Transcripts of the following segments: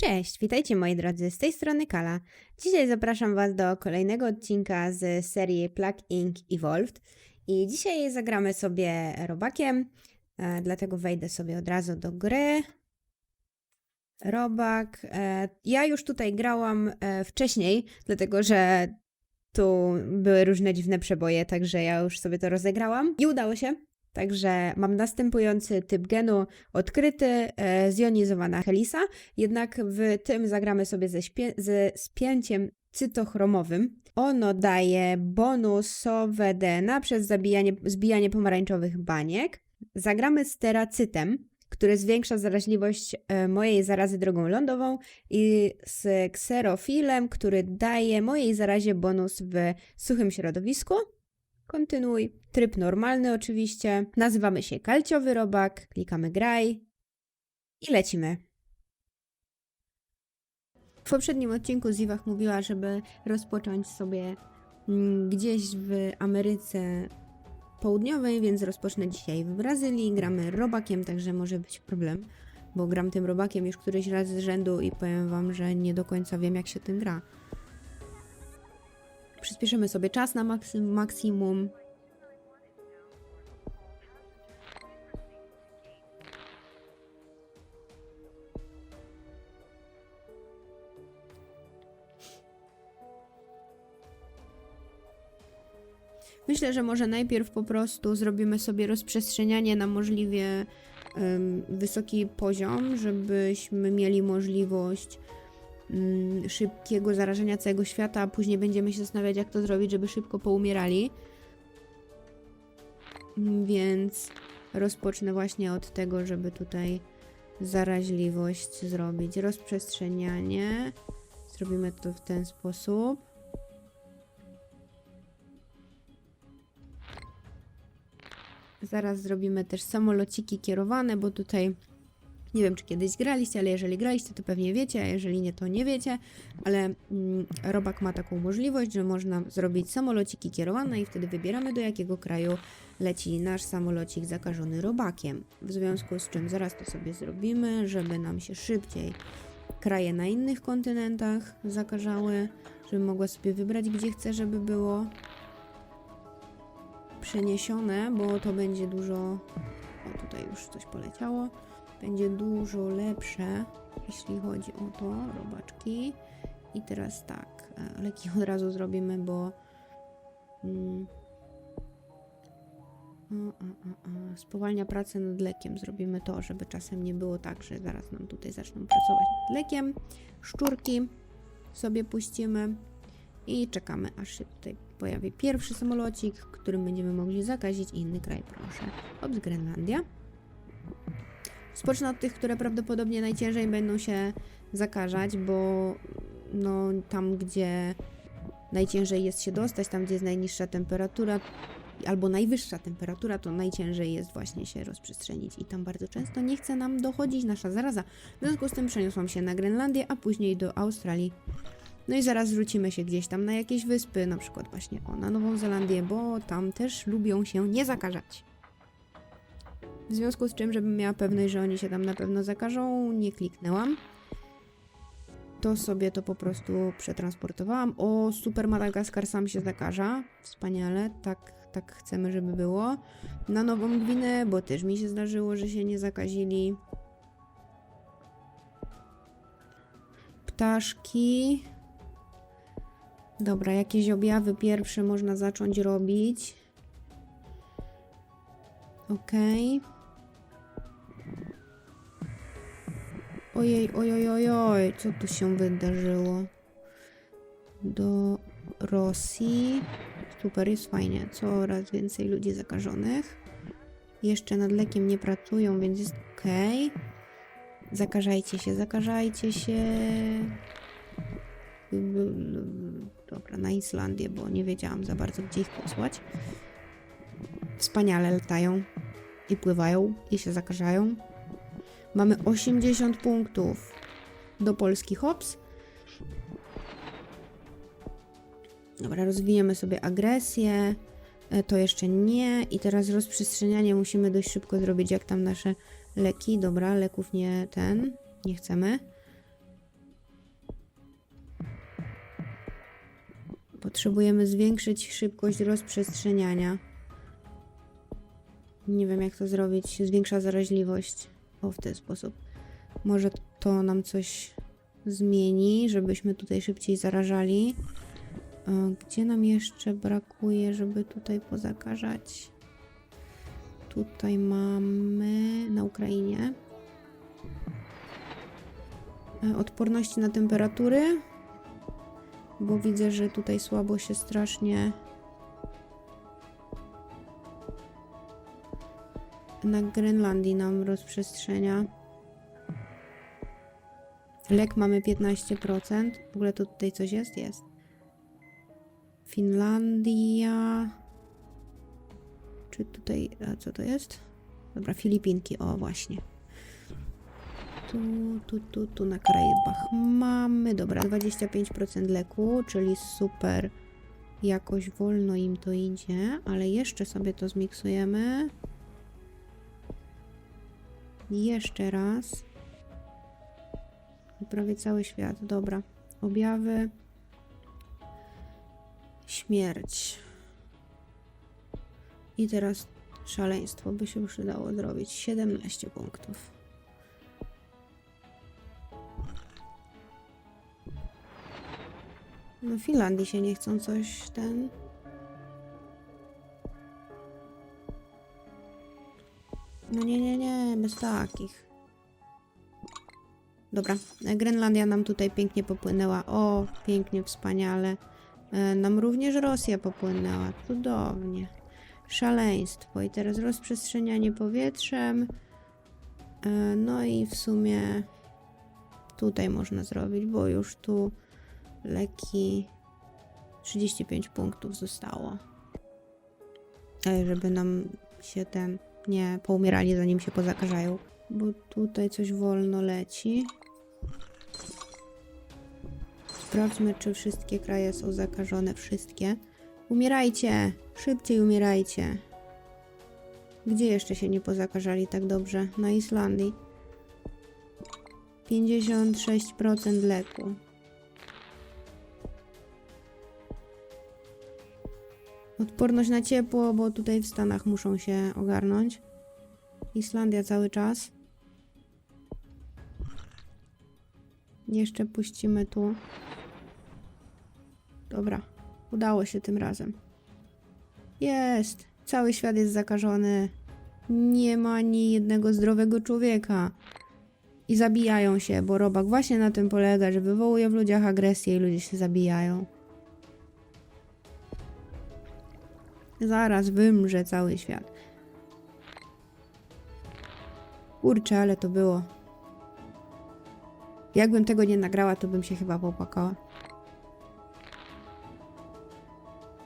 Cześć, witajcie moi drodzy, z tej strony Kala. Dzisiaj zapraszam Was do kolejnego odcinka z serii Plug Inc. Evolved. I dzisiaj zagramy sobie robakiem, e, dlatego wejdę sobie od razu do gry. Robak. E, ja już tutaj grałam e, wcześniej, dlatego że tu były różne dziwne przeboje, także ja już sobie to rozegrałam i udało się. Także mam następujący typ genu odkryty, e, zjonizowana helisa, jednak w tym zagramy sobie ze, ze spięciem cytochromowym. Ono daje bonusowe DNA przez zabijanie, zbijanie pomarańczowych baniek. Zagramy z teracytem, który zwiększa zaraźliwość e, mojej zarazy drogą lądową i z kserofilem, który daje mojej zarazie bonus w suchym środowisku. Kontynuuj. Tryb normalny oczywiście. Nazywamy się kalciowy robak. Klikamy graj i lecimy. W poprzednim odcinku Ziwach mówiła, żeby rozpocząć sobie mm, gdzieś w Ameryce Południowej, więc rozpocznę dzisiaj w Brazylii. Gramy robakiem, także może być problem, bo gram tym robakiem już któryś raz z rzędu i powiem wam, że nie do końca wiem jak się tym gra. Przyspieszymy sobie czas na maksimum. Myślę, że może najpierw po prostu zrobimy sobie rozprzestrzenianie na możliwie wysoki poziom, żebyśmy mieli możliwość szybkiego zarażenia całego świata, a później będziemy się zastanawiać, jak to zrobić, żeby szybko poumierali. Mm, Więc rozpocznę właśnie od tego, żeby tutaj zaraźliwość zrobić. Rozprzestrzenianie. Zrobimy to w ten sposób. Zaraz zrobimy też samolociki kierowane, bo tutaj nie wiem, czy kiedyś graliście, ale jeżeli graliście, to pewnie wiecie, a jeżeli nie, to nie wiecie. Ale mm, Robak ma taką możliwość, że można zrobić samolociki kierowane i wtedy wybieramy, do jakiego kraju leci nasz samolocik zakażony robakiem. W związku z czym zaraz to sobie zrobimy, żeby nam się szybciej kraje na innych kontynentach zakażały, żebym mogła sobie wybrać, gdzie chcę, żeby było przeniesione, bo to będzie dużo. O, tutaj już coś poleciało będzie dużo lepsze, jeśli chodzi o to, robaczki. I teraz tak, e, leki od razu zrobimy, bo mm, spowalnia pracę nad lekiem. Zrobimy to, żeby czasem nie było tak, że zaraz nam tutaj zaczną pracować nad lekiem. Szczurki sobie puścimy i czekamy, aż się tutaj pojawi pierwszy samolocik, którym będziemy mogli zakazić inny kraj, proszę. Ops, Grenlandia. Spocznę od tych, które prawdopodobnie najciężej będą się zakażać, bo no tam, gdzie najciężej jest się dostać, tam, gdzie jest najniższa temperatura albo najwyższa temperatura, to najciężej jest właśnie się rozprzestrzenić i tam bardzo często nie chce nam dochodzić nasza zaraza. W związku z tym przeniosłam się na Grenlandię, a później do Australii. No i zaraz zwrócimy się gdzieś tam na jakieś wyspy, na przykład właśnie o, na Nową Zelandię, bo tam też lubią się nie zakażać. W związku z czym, żebym miała pewność, że oni się tam na pewno zakażą, nie kliknęłam. To sobie to po prostu przetransportowałam. O, super Madagaskar sam się zakaża. Wspaniale, tak, tak chcemy, żeby było. Na Nową Gwinę, bo też mi się zdarzyło, że się nie zakazili. Ptaszki. Dobra, jakieś objawy pierwsze można zacząć robić. Okej. Ojej, ojoj, ojoj, co tu się wydarzyło? Do Rosji. Super, jest fajnie. Coraz więcej ludzi zakażonych. Jeszcze nad lekiem nie pracują, więc jest ok. Zakażajcie się, zakażajcie się. Dobra, na Islandię, bo nie wiedziałam za bardzo, gdzie ich posłać. Wspaniale latają i pływają i się zakażają. Mamy 80 punktów do Polski hops. Dobra, rozwijemy sobie agresję. E, to jeszcze nie. I teraz rozprzestrzenianie musimy dość szybko zrobić, jak tam nasze leki. Dobra, leków nie ten. Nie chcemy. Potrzebujemy zwiększyć szybkość rozprzestrzeniania. Nie wiem, jak to zrobić. Zwiększa zaraźliwość. O, w ten sposób. Może to nam coś zmieni, żebyśmy tutaj szybciej zarażali. E, Gdzie nam jeszcze brakuje, żeby tutaj pozakażać? Tutaj mamy na Ukrainie. E, Odporności na temperatury. Bo widzę, że tutaj słabo się strasznie na Grenlandii nam rozprzestrzenia. Lek mamy 15%. W ogóle to tutaj coś jest? Jest. Finlandia. Czy tutaj. A co to jest? Dobra, Filipinki. O, właśnie. Tu, tu, tu, tu na Karaibach mamy. Dobra, 25% leku, czyli super. Jakoś wolno im to idzie, ale jeszcze sobie to zmiksujemy. Jeszcze raz. Prawie cały świat. Dobra. Objawy. Śmierć. I teraz szaleństwo by się przydało zrobić. 17 punktów. No Finlandii się nie chcą coś ten... No nie, nie, nie, bez takich. Dobra, e, Grenlandia nam tutaj pięknie popłynęła. O, pięknie, wspaniale. E, Nam również Rosja popłynęła. Cudownie. Szaleństwo. I teraz rozprzestrzenianie powietrzem. E, No i w sumie tutaj można zrobić, bo już tu leki 35 punktów zostało. Żeby nam się ten nie poumierali zanim się pozakażają. Bo tutaj coś wolno leci. Sprawdźmy, czy wszystkie kraje są zakażone. Wszystkie. Umierajcie! Szybciej umierajcie. Gdzie jeszcze się nie pozakażali tak dobrze? Na Islandii. 56% leku. Odporność na ciepło, bo tutaj w Stanach muszą się ogarnąć. Islandia cały czas. Jeszcze puścimy tu. Dobra, udało się tym razem. Jest! Cały świat jest zakażony. Nie ma ani jednego zdrowego człowieka. I zabijają się, bo robak właśnie na tym polega, że wywołuje w ludziach agresję i ludzie się zabijają. Zaraz wymrze cały świat. Kurczę, ale to było. Jakbym tego nie nagrała, to bym się chyba popłakała.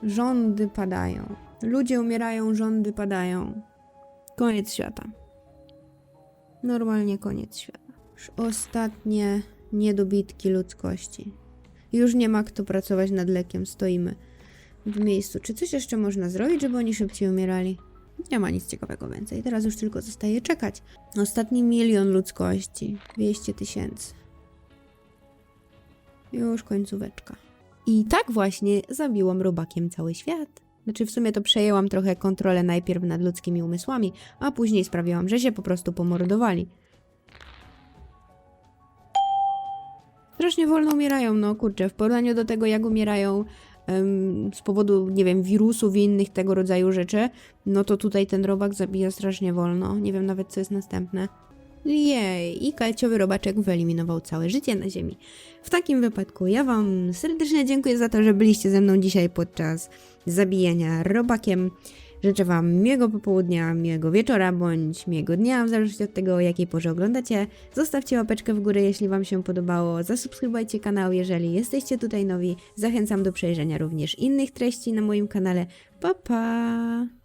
Rządy padają. Ludzie umierają, rządy padają. Koniec świata. Normalnie koniec świata. Już ostatnie niedobitki ludzkości. Już nie ma kto pracować nad lekiem, stoimy w miejscu. Czy coś jeszcze można zrobić, żeby oni szybciej umierali? Nie ma nic ciekawego więcej. Teraz już tylko zostaje czekać. Ostatni milion ludzkości. 200 tysięcy. Już końcóweczka. I tak właśnie zabiłam robakiem cały świat. Znaczy, w sumie to przejęłam trochę kontrolę najpierw nad ludzkimi umysłami, a później sprawiłam, że się po prostu pomordowali. Strasznie wolno umierają, no kurczę, w porównaniu do tego, jak umierają z powodu, nie wiem, wirusów i innych tego rodzaju rzeczy, no to tutaj ten robak zabija strasznie wolno. Nie wiem nawet, co jest następne. Jej, i kalciowy robaczek wyeliminował całe życie na Ziemi. W takim wypadku ja Wam serdecznie dziękuję za to, że byliście ze mną dzisiaj podczas zabijania robakiem. Życzę Wam miłego popołudnia, miłego wieczora bądź miłego dnia, w zależności od tego, o jakiej porze oglądacie. Zostawcie łapeczkę w górę, jeśli Wam się podobało. Zasubskrybujcie kanał, jeżeli jesteście tutaj nowi. Zachęcam do przejrzenia również innych treści na moim kanale. Pa pa!